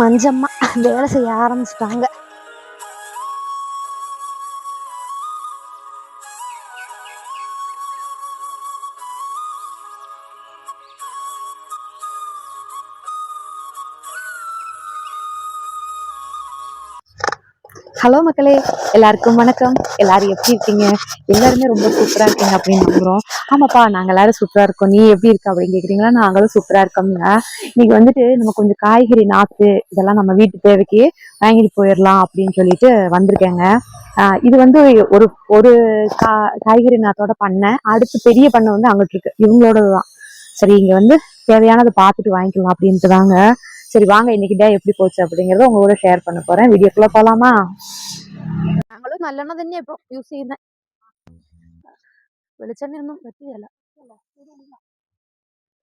மஞ்சம்மா வேலை செய்ய ஆரம்பிச்சிட்டாங்க. ஹலோ மக்களே. எல்லாருக்கும் வணக்கம். எல்லாரும் எப்படி இருக்கீங்க? எல்லாருமே ரொம்ப சூப்பரா இருக்கீங்க அப்படின்னு நம்புறோம். ஆமாப்பா நாங்க எல்லாரும் சூப்பரா இருக்கோம். நீ எப்படி இருக்க அப்படின்னு கேக்குறீங்களா? நாங்களும் சூப்பரா இருக்கோம்ங்க இன்னைக்கு வந்துட்டு நம்ம கொஞ்சம் காய்கறி நாத்து இதெல்லாம் நம்ம வீட்டு தேவைக்கு வாங்கிட்டு போயிடலாம் அப்படின்னு சொல்லிட்டு வந்திருக்கேங்க. ஆஹ் இது வந்து ஒரு ஒரு கா காய்கறி நாத்தோட பண்ணை. அடுத்து பெரிய பண்ணை வந்து அங்கிட்டு இருக்கு. இவங்களோடதுதான். சரி இங்க வந்து தேவையானதை பார்த்துட்டு வாங்கிக்கலாம் அப்படின்ட்டு தாங்க. சரி வாங்க இன்னைக்கு டே எப்படி போச்சு அப்படிங்கறத உங்களோட ஷேர் பண்ண போறேன். வீடியோக்குள்ள போலாமா? ഞങ്ങൾ നല്ലെണ്ണ തന്നെ ഇപ്പൊ യൂസ് ചെയ്യുന്നത് വെളിച്ചെണ്ണ ഒന്നും പറ്റിയല്ല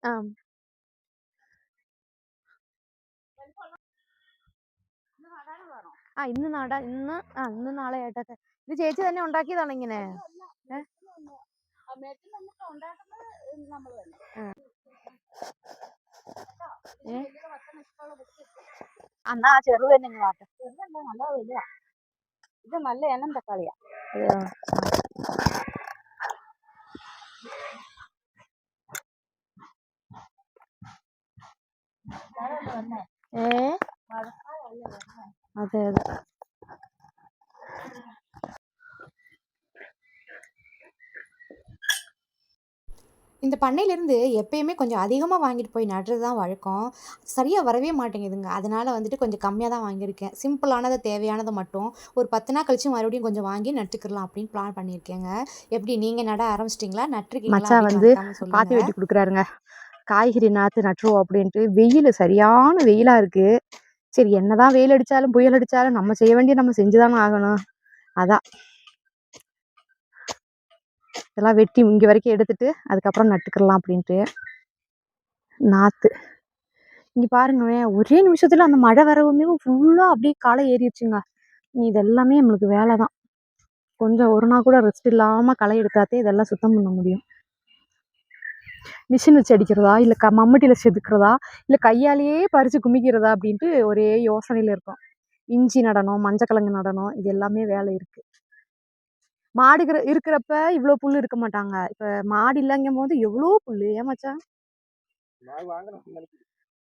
ആ. ആ ഇന്ന് നാടാ ഇന്ന് ആ ഇന്ന് നാളെ ആയിട്ടൊക്കെ. ഇത് ചേച്ചി തന്നെ ഉണ്ടാക്കിയതാണ് ഇങ്ങനെ? എന്നാ ചെറുതന്നെ ചെറു തന്നെ ഇത് നല്ല എണ്ണം തക്കാളിയാ? ഏ? അതെ അതെ. இந்த பண்ணையிலேருந்து எப்பயுமே கொஞ்சம் அதிகமாக வாங்கிட்டு போய் நடுறது தான் வழக்கம். சரியாக வரவே மாட்டேங்குதுங்க. அதனால் வந்துட்டு கொஞ்சம் கம்மியாக தான் வாங்கியிருக்கேன். சிம்பிளானதை தேவையானதை மட்டும் ஒரு பத்து நாள் கழிச்சு மறுபடியும் கொஞ்சம் வாங்கி நட்டுக்கலாம் அப்படின்னு பிளான் பண்ணியிருக்கேங்க. எப்படி? நீங்கள் நட ஆரம்பிச்சிட்டிங்களா? நட்டுருக்கீங்களா? வந்து பாத்தி வெட்டி கொடுக்குறாருங்க. காய்கறி நாத்து நட்டுருவோம் அப்படின்ட்டு. வெயில் சரியான வெயிலா இருக்கு. சரி என்னதான் வெயில் அடிச்சாலும் புயல் அடிச்சாலும் நம்ம செய்ய வேண்டிய நம்ம செஞ்சுதானே ஆகணும். அதான். இதெல்லாம் வெட்டி இங்கே வரைக்கும் எடுத்துட்டு அதுக்கப்புறம் நட்டுக்கிடலாம் அப்படின்ட்டு. நாற்று இங்கே பாருங்களேன் ஒரே நிமிஷத்தில் அந்த மழை வரவுமே ஃபுல்லாக அப்படியே களை ஏறிடுச்சுங்க. நீ இதெல்லாமே நம்மளுக்கு வேலை தான் கொஞ்சம் ஒரு நாள் கூட ரெஸ்ட் இல்லாமல் களை எடுத்தாத்தே இதெல்லாம் சுத்தம் பண்ண முடியும். மிஷின் வச்சு அடிக்கிறதா இல்லை க மம்மட்டியில் செதுக்கிறதா இல்லை கையாலேயே பறித்து குமிக்கிறதா அப்படின்ட்டு ஒரே யோசனையில் இருக்கும். இஞ்சி நடணும் மஞ்சக்கிழங்கு நடணும் இது எல்லாமே வேலை இருக்குது மாடுகிற இருக்கிறப்ப இவ்வளோ புல் இருக்க மாட்டாங்க. இப்போ மாடு இல்லைங்கும் போது எவ்வளோ புல் ஏமாச்சா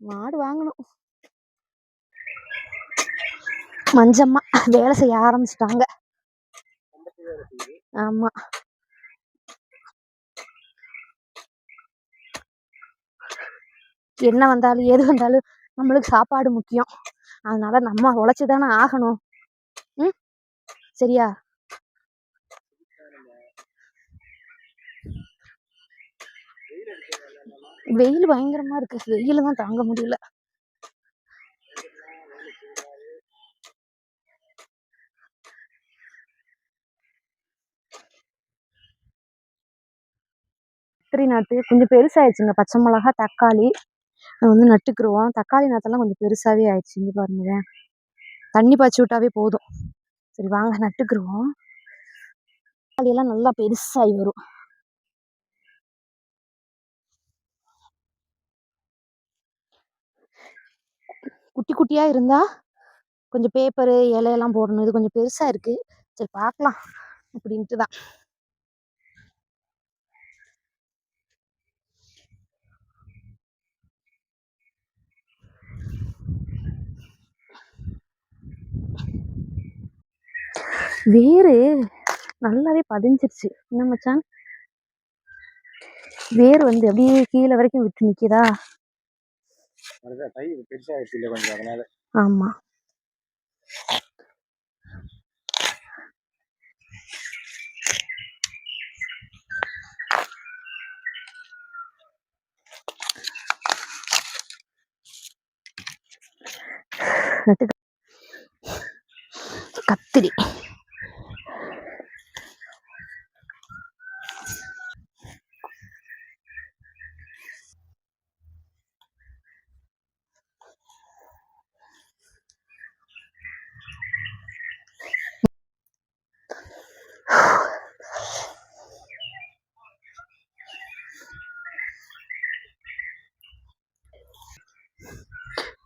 மாடு வாங்கணும் மஞ்சம்மா வேலை செய்ய ஆரம்பிச்சிட்டாங்க. ஆமா. என்ன வந்தாலும் எது வந்தாலும் நம்மளுக்கு சாப்பாடு முக்கியம். அதனால நம்ம உழைச்சி தானே ஆகணும். ம்? சரியா? வெயில் பயங்கரமா இருக்கு. வெயில் தான் தாங்க முடியல. கத்திரி நாத்து. கொஞ்சம் பெருசாயிடுச்சுங்க. பச்சை மிளகா தக்காளி. வந்து நட்டுக்குருவோம். தக்காளி நாத்தெல்லாம் கொஞ்சம் பெருசாவே ஆயிடுச்சு இங்கே பாருங்களேன். தண்ணி பாய்ச்சி விட்டாவே போதும். சரி வாங்க நட்டுக்குருவோம். தக்காளி எல்லாம் நல்லா பெருசாகி வரும். குட்டி குட்டியா இருந்தா கொஞ்சம் பேப்பரு இலையெல்லாம் போடணும். இது கொஞ்சம் பெருசா இருக்கு. சரி பார்க்கலாம். அப்படின்ட்டு தான் வேரு நல்லாவே பதிஞ்சிருச்சு. என்ன மச்சான்? வேர் வந்து அப்படியே கீழே வரைக்கும் விட்டு நிக்குதா? கை பெருசாகிடுச்சு இல்லை கொஞ்சம் அதனால ஆமா நட்டு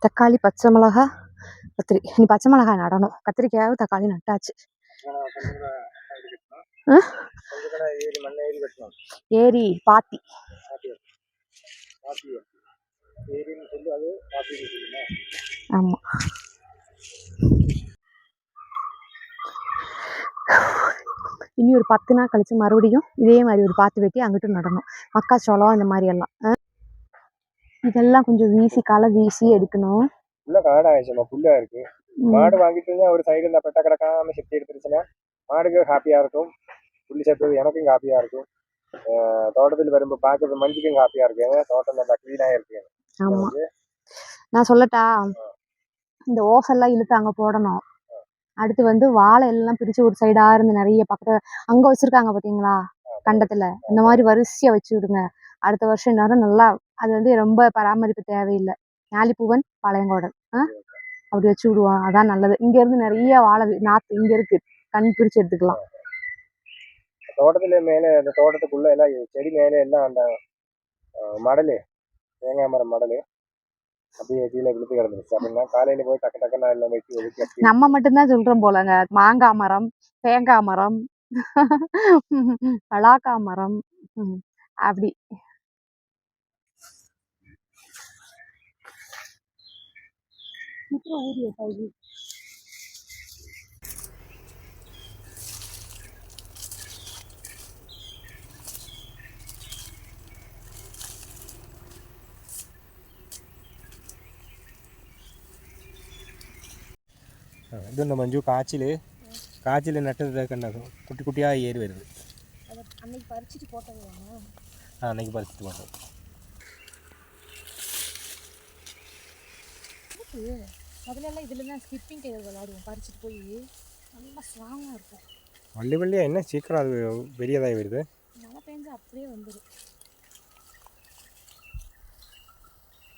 தக்காளி பச்சை மிளகா கத்திரி நீ பச்சை மிளகாய் நடணும். கத்திரிக்காயும் தக்காளி நட்டாச்சு. ஏரி பாத்தி. ஆமா. இனி ஒரு பத்து நாள் கழிச்சு மறுபடியும் இதே மாதிரி ஒரு பாத்து வெட்டி அங்கிட்டு நடணும். மக்காச்சோளம் இந்த மாதிரி எல்லாம். இதெல்லாம் கொஞ்சம் வீசி களை வீசி எடுக்கணும். உள்ள காடாயிடுச்சுமா புல்லா இருக்கு. மாடு வாங்கிட்டு இருந்தா ஒரு சைடு இந்த பெட்ட கிடக்காம செத்தி எடுத்துருச்சுன்னா மாடுக்கு ஹாப்பியா இருக்கும். புள்ளி சேர்த்தது எனக்கும் ஹாப்பியா இருக்கும். தோட்டத்தில் வரும்போது பார்க்கறது மஞ்சுக்கும் ஹாப்பியா இருக்கு தோட்டம் நல்லா க்ளீனா இருக்கு. ஆமா. நான் சொல்லட்டா இந்த ஓசெல்லாம் இழுத்து அங்க போடணும். அடுத்து வந்து வாழை எல்லாம் பிரிச்சு ஒரு சைடா இருந்து நிறைய பக்கத்துல அங்க வச்சிருக்காங்க பாத்தீங்களா? கண்டத்துல. இந்த மாதிரி வரிசையா வச்சு விடுங்க. அடுத்த வருஷம் நேரம் நல்லா அது வந்து ரொம்ப பராமரிப்பு தேவையில்லை. ஞாலிப்பூவன் பாளையங்கோடன். ஆ? அப்படி வச்சு விடுவோம் அதான் நல்லது. இங்க இருந்து நிறைய வாழை நாத்து இங்க இருக்கு. கண் பிரிச்சு எடுத்துக்கலாம். தோட்டத்துல மேல அந்த தோட்டத்துக்குள்ள எல்லாம் செடி மேல எல்லாம் அந்த மடலு. தேங்காய் மரம் மடலு. அப்படியே கீழே விழுத்து கிடந்துருச்சு. அப்படின்னா காலையில போய் டக்கு டக்குன்னு எல்லாம் வெட்டி ஒதுக்கி அப்படி நம்ம மட்டும்தான் சொல்றோம் போலங்க. மாங்காய் மரம் தேங்காய் மரம் பலாக்காய் மரம் ம், அப்படி இது இந்த மஞ்சு காய்ச்சல் காய்ச்சல் நட்டது கண்டது குட்டி குட்டியாக ஏறி வருது அன்னைக்கு பறிச்சுட்டு போட்டது ஆ அன்னைக்கு பறிச்சுட்டு போட்டோம் எல்லாம் இதுல தான் ஸ்கிப்பிங் டயர் விளையாடுவோம். பறிச்சுட்டு போய் நல்லா ஸ்ட்ராங்காக இருக்கும். வள்ளி வள்ளியாக என்ன? சீக்கிரம் அது பெரியதாகி வருது மழை பெஞ்சா அப்படியே வந்துடும்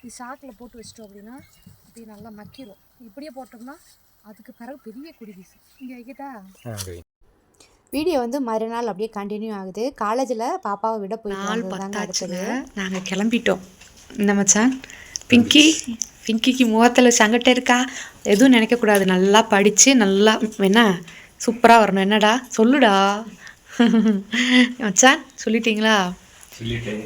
இது சாக்கில் போட்டு வச்சிட்டோம் அப்படின்னா அப்படியே நல்லா மக்கிரும். இப்படியே போட்டோம்னா அதுக்கு பிறகு பெரிய குடி வீசும் இங்கே வைக்கிட்டா வீடியோ வந்து மறுநாள் அப்படியே கண்டினியூ ஆகுது. காலேஜில் பாப்பாவை விட போயிட்டு நாள் பத்தாச்சுங்க நாங்கள் கிளம்பிட்டோம். என்ன மச்சான்? பிங்கி? பிங்கிக்கு முகத்தில் சங்கட்ட இருக்கா? எதுவும் நினைக்கக்கூடாது. நல்லா படித்து நல்லா என்ன சூப்பராக வரணும். என்னடா? சொல்லுடா. மச்சான் சொல்லிட்டீங்களா?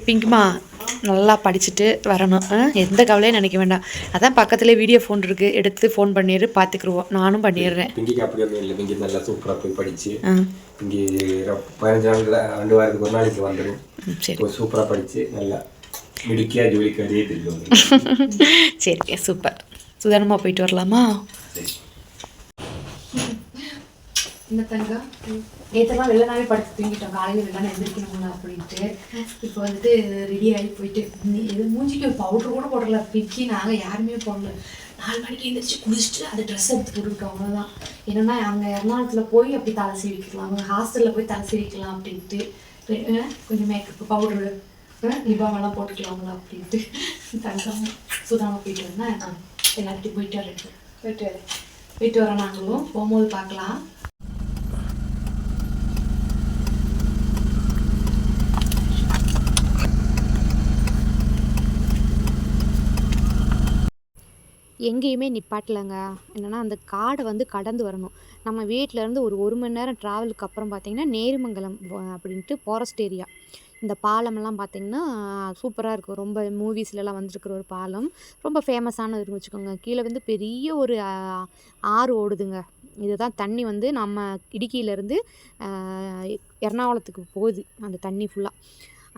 பிங்கிமா நல்லா படிச்சுட்டு வரணும்? எந்த கவலையும் நினைக்க வேண்டாம். அதான் பக்கத்துலேயே வீடியோ ஃபோன் இருக்குது எடுத்து ஃபோன் பண்ணிடு பார்த்துக்குருவோம் நானும் பண்ணிடுறேன். பிங்கிக்கு அப்படி ஒன்றும் இல்லை. பிங்கி நல்லா சூப்பராக போய் பிங்கி ரொ- பதினஞ்சு நாளில் ரெண்டு வாரத்துக்கு ஒரு நாளைக்கு வந்துடும் சூப்பராக படித்து நல்லா மிடுக்கியாக ஜோலிக்கு சரி சூப்பர் சுதாரணமாக போயிட்டு வரலாமா? இந்த தங்கம் நேற்றெல்லாம் வெள்ளனாவே படுத்து தூங்கிட்டோம். காலையில் வெள்ளனா எந்திரிக்கணும்ல அப்படின்ட்டு. இப்போ வந்துட்டு ரெடி ஆகி போயிட்டு நீ மூஞ்சிக்கு பவுடர் கூட போடல. பிக்கி நாங்கள் யாருமே போடல. நாலு மணிக்கு எழுந்திரிச்சு குளிச்சுட்டு அது ட்ரெஸ் எடுத்து போட்டுக்கிட்டோம். அவ்வளோதான் என்னன்னா அங்கே எர்ணாகுளத்தில் போய் அப்படி தலை சீவிக்கலாம். அவங்க ஹாஸ்டலில் போய் தலை சீவிக்கலாம் அப்படின்ட்டு. கொஞ்சம் மேக்கப் பவுடரு லிபாமெல்லாம் போட்டுக்கலாம்ல அப்படின்ட்டு தங்கம் சுதாமல் போயிட்டு வந்தேன் எல்லார்கிட்டையும் போயிட்டு வரேன் போயிட்டு வரேன். போயிட்டு வரோம் நாங்களும் போகும்போது பார்க்கலாம். எங்கேயுமே நிப்பாட்டலைங்க. என்னென்னா அந்த காடை வந்து கடந்து வரணும். நம்ம வீட்ல இருந்து ஒரு ஒரு மணி நேரம் ட்ராவலுக்கு அப்புறம் பார்த்தீங்கன்னா நேருமங்கலம் அப்படின்ட்டு ஃபாரஸ்ட் ஏரியா இந்த பாலமெல்லாம் பார்த்தீங்கன்னா சூப்பராக இருக்கும். ரொம்ப மூவிஸ்லலாம் வந்திருக்கிற ஒரு பாலம். ரொம்ப ஃபேமஸான இருக்குன்னு வச்சுக்கோங்க. கீழே வந்து பெரிய ஒரு ஆறு ஓடுதுங்க. இதுதான் தண்ணி வந்து நம்ம இடுக்கியிலேருந்து எர்ணாகுளத்துக்கு போகுது. அந்த தண்ணி ஃபுல்லாக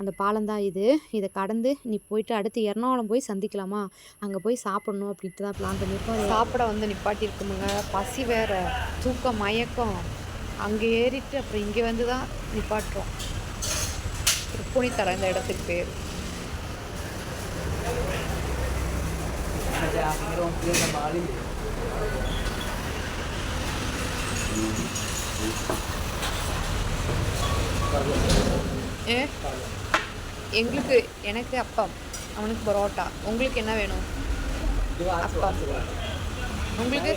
அந்த பாலம் தான் இது. இதை கடந்து நீ போயிட்டு அடுத்து எர்ணாகுளம் போய் சந்திக்கலாமா? அங்கே போய் சாப்பிடணும் அப்படின்ட்டு தான் பிளான் பண்ணியிருக்கோம். சாப்பிட வந்து நிப்பாட்டியிருக்கோமுங்க. பசி வேற தூக்கம் மயக்கம். அங்கே ஏறிட்டு அப்புறம் இங்கே வந்து தான் நிப்பாட்டுறோம். புனித்தரம் இந்த இடத்துக்கு பேர். ஏ? எங்களுக்கு எனக்கு அப்பம் அவனுக்கு பரோட்டா. உங்களுக்கு என்ன வேணும்? அப்பம் உங்களுக்கு?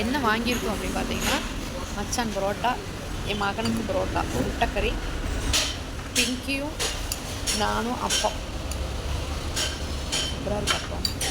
என்ன வாங்கியிருக்கோம் அப்படின்னு பார்த்தீங்கன்னா மச்சான் பரோட்டா என் மகனுக்கு புரோட்டா முட்டைக்கறி பிங்கியும் நானும் அப்பம். சூப்பராக இருக்கு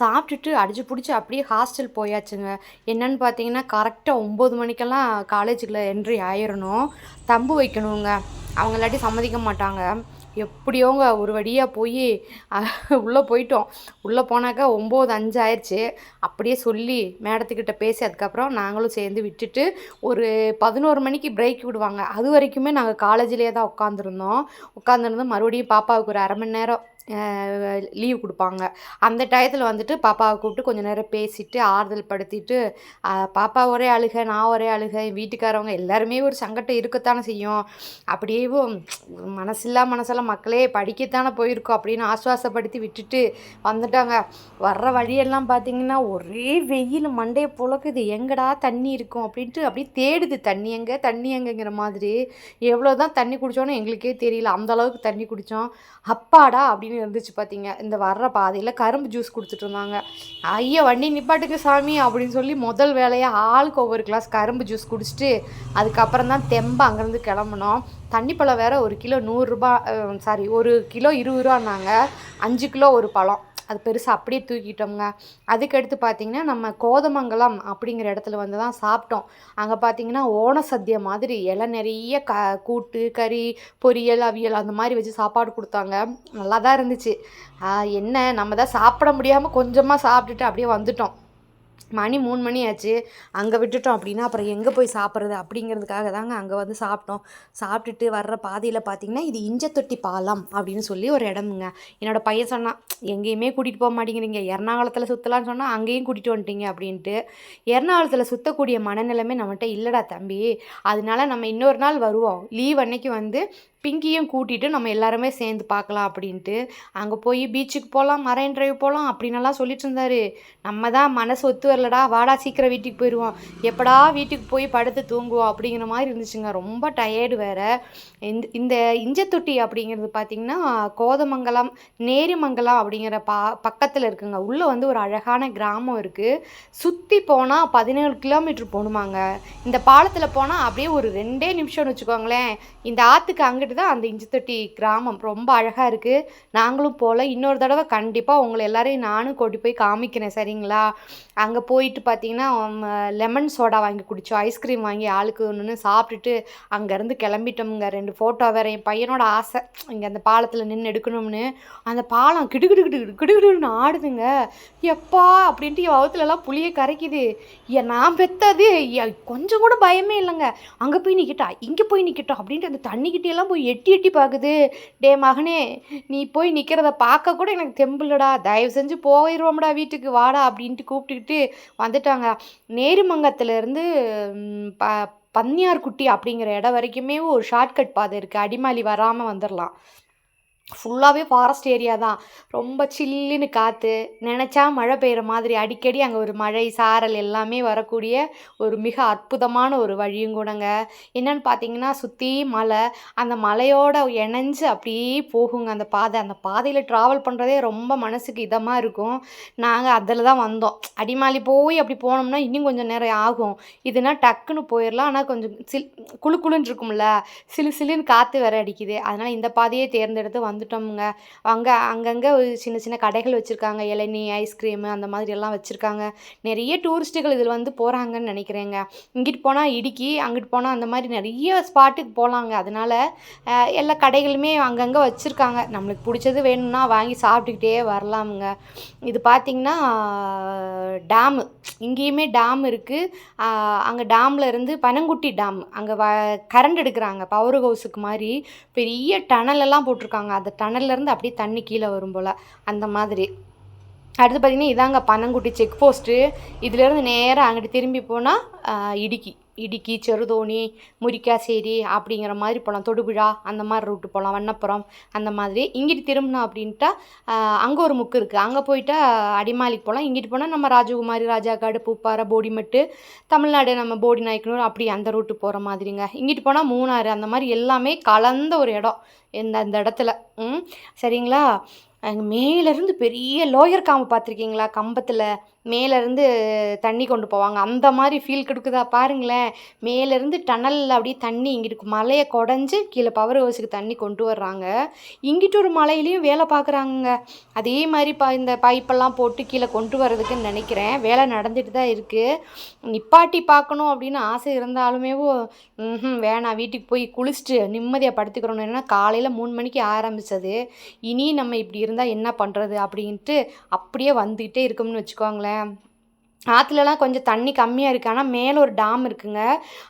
சாப்பிட்டுட்டு அடிச்சு பிடிச்சி அப்படியே ஹாஸ்டல் போயாச்சுங்க. என்னன்னு பார்த்தீங்கன்னா கரெக்டாக ஒம்பது மணிக்கெல்லாம் காலேஜுக்குள்ளே என்ட்ரி ஆயிடணும் தம்பு வைக்கணுங்க. அவங்க இல்லாட்டி சம்மதிக்க மாட்டாங்க. எப்படியோங்க ஒரு வழியாக போய் உள்ளே போயிட்டோம். உள்ளே போனாக்கா ஒம்பது அஞ்சு ஆயிடுச்சு அப்படியே சொல்லி மேடத்துக்கிட்ட பேசி அதுக்கப்புறம் நாங்களும் சேர்ந்து விட்டுட்டு ஒரு பதினோரு மணிக்கு பிரேக் விடுவாங்க. அது வரைக்குமே நாங்கள் காலேஜ்லேயே தான் உட்காந்துருந்தோம் உட்காந்துருந்து மறுபடியும் பாப்பாவுக்கு ஒரு அரை மணி நேரம் லீவ் கொடுப்பாங்க. அந்த டயத்தில் வந்துட்டு பாப்பாவை கூப்பிட்டு கொஞ்சம் நேரம் பேசிட்டு ஆறுதல் படுத்திட்டு பாப்பா ஒரே அழுக நான் ஒரே அழுக என் வீட்டுக்காரவங்க எல்லாருமே ஒரு சங்கடம் இருக்கத்தானே செய்யும். அப்படியே மனசில்லா மனசெல்லாம் மக்களே படிக்கத்தானே போயிருக்கோம். அப்படின்னு ஆஸ்வாசப்படுத்தி விட்டுட்டு வந்துட்டாங்க. வர்ற வழியெல்லாம் பார்த்தீங்கன்னா ஒரே வெயில் மண்டையை புழக்குது. எங்கடா தண்ணி இருக்கும் அப்படின்ட்டு அப்படியே தேடுது. தண்ணி எங்கே? தண்ணி எங்கேங்கிற மாதிரி. எவ்வளோ தான் தண்ணி குடித்தோன்னு எங்களுக்கே தெரியல. அந்த அளவுக்கு தண்ணி குடித்தோம் அப்பாடா! அப்படின்னு இருந்துச்சு பார்த்தீங்க இந்த வர்ற பாதையில் கரும்பு ஜூஸ் கொடுத்துட்டு இருந்தாங்க ஐயா வண்டி நிப்பாட்டுக்கு சாமி அப்படின்னு சொல்லி முதல் வேலையாக ஆளுக்கு ஒவ்வொரு கிளாஸ் கரும்பு ஜூஸ் குடிச்சிட்டு அதுக்கப்புறம் தான் தெம்ப அங்கேருந்து கிளம்புனோம். தண்ணி பழம் வேற ஒரு கிலோ நூறுரூபா சாரி ஒரு கிலோ இருபது ரூபான்னாங்க. அஞ்சு கிலோ ஒரு பழம். அது பெருசாக அப்படியே தூக்கிட்டோம்ங்க. அதுக்கடுத்து பார்த்தீங்கன்னா நம்ம கோதமங்கலம் அப்படிங்கிற இடத்துல வந்து தான் சாப்பிட்டோம். அங்கே பார்த்தீங்கன்னா ஓண சத்திய மாதிரி இலை நிறைய க கூட்டு கறி பொரியல் அவியல் அந்த மாதிரி வச்சு சாப்பாடு கொடுத்தாங்க. நல்லா தான் இருந்துச்சு என்ன நம்ம தான் சாப்பிட முடியாமல் கொஞ்சமாக சாப்பிட்டுட்டு அப்படியே வந்துட்டோம். மணி மூணு மணி ஆச்சு. அங்கே விட்டுட்டோம் அப்படின்னா அப்புறம் எங்கே போய் சாப்பிட்றது அப்படிங்கிறதுக்காக தாங்க அங்கே வந்து சாப்பிட்டோம். சாப்பிட்டுட்டு வர்ற பாதையில் பார்த்தீங்கன்னா இது இஞ்சத்தொட்டி பாலம் அப்படின்னு சொல்லி ஒரு இடமுங்க. என்னோட பையன் சொன்னான் எங்கேயுமே கூட்டிகிட்டு போக மாட்டேங்கிறீங்க. எர்ணாகுளத்தில் சுற்றலான்னு சொன்னால் அங்கேயும் கூட்டிகிட்டு வந்துட்டீங்க அப்படின்ட்டு. எர்ணாகுளத்தில் சுற்றக்கூடிய மனநிலைமை நம்மகிட்ட இல்லைடா தம்பி. அதனால நம்ம இன்னொரு நாள் வருவோம். லீவ் அன்னைக்கு வந்து பிங்கியும் கூட்டிகிட்டு நம்ம எல்லாருமே சேர்ந்து பார்க்கலாம் அப்படின்ட்டு. அங்கே போய் பீச்சுக்கு போகலாம் மரைன் ட்ரைவ் போகலாம் அப்படின்னலாம் சொல்லிட்டு இருந்தார். நம்ம தான் மனசு ஒத்து வரலடா வாடா சீக்கிரம் வீட்டுக்கு போயிடுவோம் எப்படா வீட்டுக்கு போய் படுத்து தூங்குவோம் அப்படிங்கிற மாதிரி இருந்துச்சுங்க. ரொம்ப டயர்டு வேறு. இந்த இந்த இஞ்சத்தொட்டி அப்படிங்கிறது பார்த்திங்கன்னா கோதமங்கலம் நேரிமங்கலம் அப்படிங்கிற பா பக்கத்தில் இருக்குங்க. உள்ளே வந்து ஒரு அழகான கிராமம் இருக்குது சுற்றி போனால் பதினேழு கிலோமீட்டர் போகணுமாங்க இந்த பாலத்தில் போனால் அப்படியே ஒரு ரெண்டே நிமிஷம்னு வச்சுக்கோங்களேன். இந்த ஆற்றுக்கு அங்கிட்டு தான் அந்த இஞ்சித்தட்டி கிராமம் ரொம்ப அழகாக இருக்குது நாங்களும் போகல இன்னொரு தடவை கண்டிப்பாக உங்களை எல்லாரையும் நானும் கூட்டி போய் காமிக்கிறேன் சரிங்களா? அங்கே போயிட்டு பார்த்தீங்கன்னா லெமன் சோடா வாங்கி குடித்தோம் ஐஸ்கிரீம் வாங்கி ஆளுக்கு ஒன்று சாப்பிட்டுட்டு அங்கேருந்து கிளம்பிட்டோமுங்க. ரெண்டு ஃபோட்டோ வேறு என் பையனோட ஆசை. இங்கே அந்த பாலத்தில் நின்று எடுக்கணும்னு. அந்த பாலம் கிடுகிடு கிடுகிடு கிடுகிடுன்னு ஆடுதுங்க. எப்பா அப்படின்ட்டு என் வகுத்துலலாம் புளியை கரைக்குது. நான் பெத்தது கொஞ்சம் கூட பயமே இல்லைங்க. அங்கே போய் நிற்கிட்டா இங்கே போய் நிற்கிட்டோம் அப்படின்ட்டு அந்த தண்ணிக்கிட்டேலாம் போய் எட்டி எட்டி பார்க்குது டே மகனே நீ போய் நிற்கிறத பார்க்க கூட எனக்கு தெம்பில்லடா தயவு செஞ்சு போயிடுவோம்டா வீட்டுக்கு வாடா அப்படின்ட்டு கூப்பிட்டுக்கிட்டு வந்துட்டாங்க. நேருமங்கத்துலேருந்து ப பன்னியார்குட்டி அப்படிங்கிற இடம் வரைக்குமே ஒரு ஷார்ட்கட் பாதை இருக்குது அடிமாலி வராமல் வந்துடலாம் ஃபுல்லாகவே ஃபாரஸ்ட் ஏரியா தான். ரொம்ப சில்லுன்னு காற்று நினச்சா மழை பெய்கிற மாதிரி அடிக்கடி அங்கே ஒரு மழை சாரல் எல்லாமே வரக்கூடிய ஒரு மிக அற்புதமான ஒரு வழியும் கூடங்க. என்னென்னு பார்த்தீங்கன்னா சுற்றி மலை அந்த மலையோட இணைஞ்சு அப்படியே போகுங்க. அந்த பாதை அந்த பாதையில் ட்ராவல் பண்ணுறதே ரொம்ப மனசுக்கு இதமாக இருக்கும். நாங்கள் அதில் தான் வந்தோம். அடிமாலி போய் அப்படி போனோம்னா இன்னும் கொஞ்சம் நேரம் ஆகும். இதுனா டக்குன்னு போயிடலாம் ஆனால் கொஞ்சம் சில் குளு குளுன்னு இருக்கும்ல சிலு சிலுன்னு காற்று வேற அடிக்குது. அதனால் இந்த பாதையே தேர்ந்தெடுத்து வந்துட்டோமுங்க. அங்கே அங்கங்கே ஒரு சின்ன சின்ன கடைகள் வச்சுருக்காங்க. இளநீ ஐஸ்கிரீமு அந்த மாதிரி எல்லாம் வச்சுருக்காங்க. நிறைய டூரிஸ்ட்டுகள் இதில் வந்து போகிறாங்கன்னு நினைக்கிறேங்க. இங்கிட்டு போனால் இடுக்கி அங்கிட்டு போனால் அந்த மாதிரி நிறைய ஸ்பாட்டுக்கு போகலாங்க அதனால எல்லா கடைகளுமே அங்கங்கே வச்சுருக்காங்க. நம்மளுக்கு பிடிச்சது வேணும்னா வாங்கி சாப்பிட்டுக்கிட்டே வரலாமுங்க. இது பார்த்திங்கன்னா டேமு இங்கேயுமே டேம் இருக்குது அங்கே டேமில் இருந்து பனங்குட்டி டேம் அங்கே வ கரண்ட் எடுக்கிறாங்க. பவர் ஹவுஸுக்கு மாதிரி பெரிய டனல் எல்லாம் போட்டிருக்காங்க. அந்த டனல்லேருந்து அப்படியே தண்ணி கீழே வரும் போல். அந்த மாதிரி. அடுத்து பார்த்திங்கன்னா இதாங்க பனங்குட்டி செக் போஸ்ட்டு இதுலேருந்து நேராக அங்கிட்டு திரும்பி போனால் இடுக்கி. இடுக்கி செருதோணி முரிக்காசேரி அப்படிங்கிற மாதிரி போகலாம் தொடுபுழா அந்த மாதிரி ரூட்டு போகலாம் வண்ணப்புறம் அந்த மாதிரி. இங்கிட்டு திரும்பினோம் அப்படின்ட்டா அங்கே ஒரு முக்கு இருக்குது அங்கே போயிட்டா அடிமாலிக்கு போகலாம் இங்கிட்டு போனால் நம்ம ராஜகுமாரி ராஜாக்காடு பூப்பாறை போடிமெட்டு தமிழ்நாடு நம்ம போடி நாயக்கனூர் அப்படி அந்த ரூட்டு போகிற மாதிரிங்க. இங்கிட்டு போனால் மூணாறு அந்த மாதிரி எல்லாமே கலந்த ஒரு இடம் இந்த அந்த இடத்துல. ம் சரிங்களா? அங்கே மேலேருந்து பெரிய லோயர் காம்பு பார்த்துருக்கீங்களா? கம்பத்தில். மேலேருந்து தண்ணி கொண்டு போவாங்க. அந்த மாதிரி ஃபீல் கொடுக்குதா பாருங்களேன். மேலேருந்து டனலில் அப்படியே தண்ணி இங்கிட்டு மலையை குடஞ்சி கீழே பவர் ஹவுஸுக்கு தண்ணி கொண்டு வர்றாங்க. இங்கிட்டு ஒரு மலையிலையும் வேலை பார்க்குறாங்கங்க அதே மாதிரி ப இந்த பைப்பெல்லாம் போட்டு கீழே கொண்டு வர்றதுக்குன்னு நினைக்கிறேன். வேலை நடந்துட்டு தான் இருக்குது நிப்பாட்டி பார்க்கணும் அப்படின்னு ஆசை இருந்தாலுமே வேணாம். வீட்டுக்கு போய் குளிச்சுட்டு நிம்மதியாக படுத்துக்கிறோம் ஏன்னா காலையில் மூணு மணிக்கு ஆரம்பித்தது இனி நம்ம இப்படி இருந்தால் என்ன பண்ணுறது அப்படின்ட்டு அப்படியே வந்துக்கிட்டே இருக்கோம்னு வச்சுக்கோங்களேன். Um, ஆற்றுலலாம் கொஞ்சம் தண்ணி கம்மியாக இருக்குது ஆனால் மேலே ஒரு டேம் இருக்குங்க.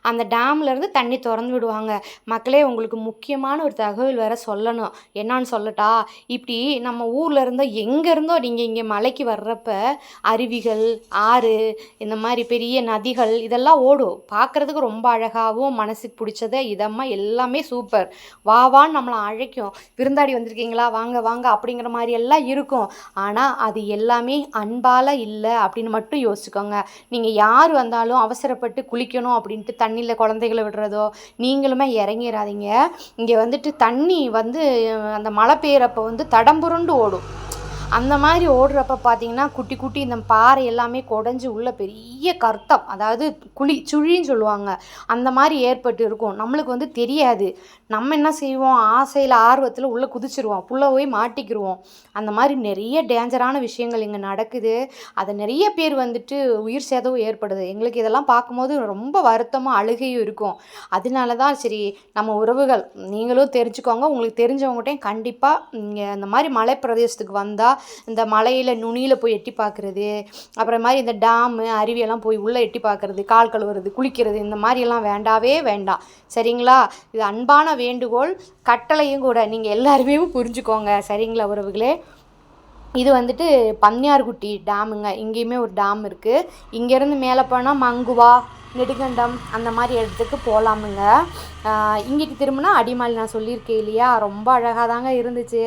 அந்த டேம்லேருந்து தண்ணி திறந்து விடுவாங்க. மக்களே உங்களுக்கு முக்கியமான ஒரு தகவல் வேறு சொல்லணும். என்னான்னு சொல்லட்டா? இப்படி நம்ம ஊரில் இருந்தோ எங்கே இருந்தோ நீங்கள் இங்கே மலைக்கு வர்றப்ப அருவிகள் ஆறு இந்த மாதிரி பெரிய நதிகள் இதெல்லாம் ஓடும். பார்க்குறதுக்கு ரொம்ப அழகாகவும் மனசுக்கு பிடிச்சத இதமாக எல்லாமே சூப்பர் வா வான்னு நம்மளை அழைக்கும். விருந்தாடி வந்திருக்கீங்களா? வாங்க வாங்க அப்படிங்கிற மாதிரி எல்லாம் இருக்கும். ஆனால் அது எல்லாமே அன்பால் இல்லை அப்படின்னு மட்டும் யோசிச்சுக்கோங்க நீங்கள் யார் வந்தாலும் அவசரப்பட்டு குளிக்கணும் அப்படின்ட்டு தண்ணியில் குழந்தைகளை விடுறதோ நீங்களுமே இறங்கிடாதீங்க இங்கே வந்துட்டு தண்ணி வந்து அந்த மழை பெய்கிறப்ப வந்து தடம்புரண்டு ஓடும். அந்த மாதிரி ஓடுறப்ப பார்த்தீங்கன்னா குட்டி குட்டி இந்த பாறை எல்லாமே குடஞ்சி உள்ள பெரிய கர்த்தம் அதாவது குழி சுழின்னு சொல்லுவாங்க. அந்த மாதிரி ஏற்பட்டு இருக்கும். நம்மளுக்கு வந்து தெரியாது. நம்ம என்ன செய்வோம்? ஆசையில் ஆர்வத்தில் உள்ளே குதிச்சிருவோம். புள்ள போய் மாட்டிக்கிருவோம். அந்த மாதிரி நிறைய டேஞ்சரான விஷயங்கள் இங்கே நடக்குது. அதை நிறைய பேர் வந்துட்டு உயிர் சேதம் ஏற்படுது. எங்களுக்கு இதெல்லாம் பார்க்கும்போது ரொம்ப வருத்தமாக அழுகையும் இருக்கும். அதனால தான் சரி நம்ம உறவுகள் நீங்களும் தெரிஞ்சுக்கோங்க. உங்களுக்கு தெரிஞ்சவங்ககிட்டையும் கண்டிப்பாக இங்கே இந்த மாதிரி மலை பிரதேசத்துக்கு வந்தால் இந்த மலையில் நுனியில் போய் எட்டி பார்க்குறது அப்புறம் மாதிரி இந்த டேமு அருவியெல்லாம் போய் உள்ளே எட்டி பார்க்குறது கால் கழுவுறது குளிக்கிறது இந்த மாதிரியெல்லாம் வேண்டாவே வேண்டாம். சரிங்களா? இது அன்பான வேண்டுகோள். கட்டளையும் கூட நீங்கள் எல்லாருமே புரிஞ்சுக்கோங்க. சரிங்களா உறவுகளே? இது வந்துட்டு பன்னியார்குட்டி டேமுங்க இங்கேயுமே ஒரு டேம் இருக்குது இங்கேருந்து மேலே போனால் மங்குவா நெடுங்கண்டம் அந்த மாதிரி இடத்துக்கு போகலாமுங்க இங்கிட்டு திரும்பினா அடிமாலி நான் சொல்லியிருக்கேன் இல்லையா? ரொம்ப அழகாக தாங்க இருந்துச்சு.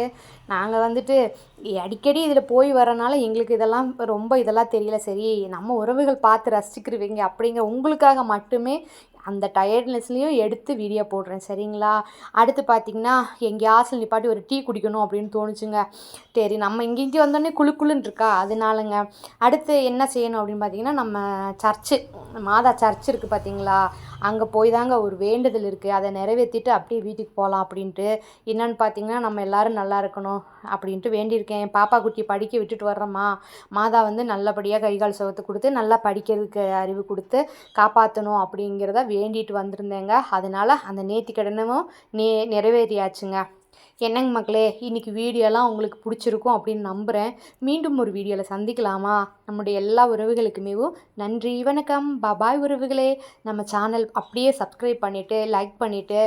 நாங்கள் வந்துட்டு அடிக்கடி இதில் போய் வரனால எங்களுக்கு இதெல்லாம் ரொம்ப இதெல்லாம் தெரியல. சரி நம்ம உறவுகள் பார்த்து ரசிச்சுக்கிருவீங்க அப்படிங்கிற உங்களுக்காக மட்டுமே அந்த டயர்ட்னஸ்லேயும் எடுத்து வீடியோ போடுறேன் சரிங்களா? அடுத்து பார்த்தீங்கன்னா எங்கேயாச்சும் நிப்பாட்டி ஒரு டீ குடிக்கணும் அப்படின்னு தோணுச்சுங்க. சரி நம்ம இங்கே வந்தோடனே குளு குளுன்னு இருக்கா? அதனாலங்க. அடுத்து என்ன செய்யணும் அப்படின்னு பார்த்தீங்கன்னா நம்ம சர்ச்சு மாதா சர்ச் இருக்குது பார்த்தீங்களா அங்கே போய் தாங்க ஒரு வேண்டுதல் இருக்குது அதை நிறைவேற்றிட்டு அப்படியே வீட்டுக்கு போகலாம் அப்படின்ட்டு. என்னென்னு பார்த்தீங்கன்னா நம்ம எல்லாரும் நல்லா இருக்கணும் அப்படின்ட்டு வேண்டியிருக்கேன். என் பாப்பா குட்டி படிக்க விட்டுட்டு வர்றோமா மாதா வந்து நல்லபடியாக கை கால் கொடுத்து நல்லா படிக்கிறதுக்கு அறிவு கொடுத்து காப்பாற்றணும் அப்படிங்கிறத வேண்டிட்டு வந்திருந்தேங்க. அதனால் அந்த நேர்த்திக்கடனும் நே நிறைவேறியாச்சுங்க. என்னங்க மக்களே இன்னைக்கு வீடியோலாம் உங்களுக்கு பிடிச்சிருக்கும் அப்படின்னு நம்புகிறேன் மீண்டும் ஒரு வீடியோவில் சந்திக்கலாமா? நம்முடைய எல்லா உறவுகளுக்குமேவும் நன்றி வணக்கம். பபாய் உறவுகளே. நம்ம சேனல் அப்படியே சப்ஸ்கிரைப் பண்ணிவிட்டு லைக் பண்ணிவிட்டு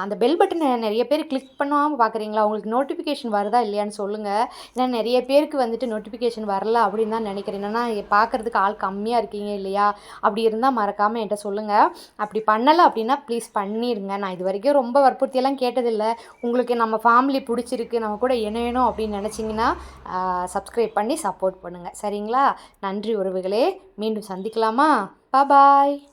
அந்த பெல் பட்டனை நிறைய பேர் கிளிக் பண்ணாமல் பார்க்குறீங்களா உங்களுக்கு நோட்டிஃபிகேஷன் வருதா இல்லையான்னு சொல்லுங்கள் ஏன்னா நிறைய பேருக்கு வந்துட்டு நோட்டிஃபிகேஷன் வரல அப்படின்னு தான் நினைக்கிறேன். ஏன்னா பார்க்குறதுக்கு ஆள் கம்மியாக இருக்கீங்க இல்லையா? அப்படி இருந்தால் மறக்காமல் என்கிட்ட சொல்லுங்கள் அப்படி பண்ணலை அப்படின்னா ப்ளீஸ் பண்ணிடுங்க நான் இது வரைக்கும் ரொம்ப வற்புறுத்தியெல்லாம் கேட்டதில்லை. உங்களுக்கு நம்ம ஃபேமிலி பிடிச்சிருக்கு நம்ம கூட இணையணும் அப்படின்னு நினச்சிங்கன்னா சப்ஸ்கிரைப் பண்ணி சப்போர்ட் பண்ணுங்கள் சரிங்களா? நன்றி உறவுகளே. மீண்டும் சந்திக்கலாமா? பாய்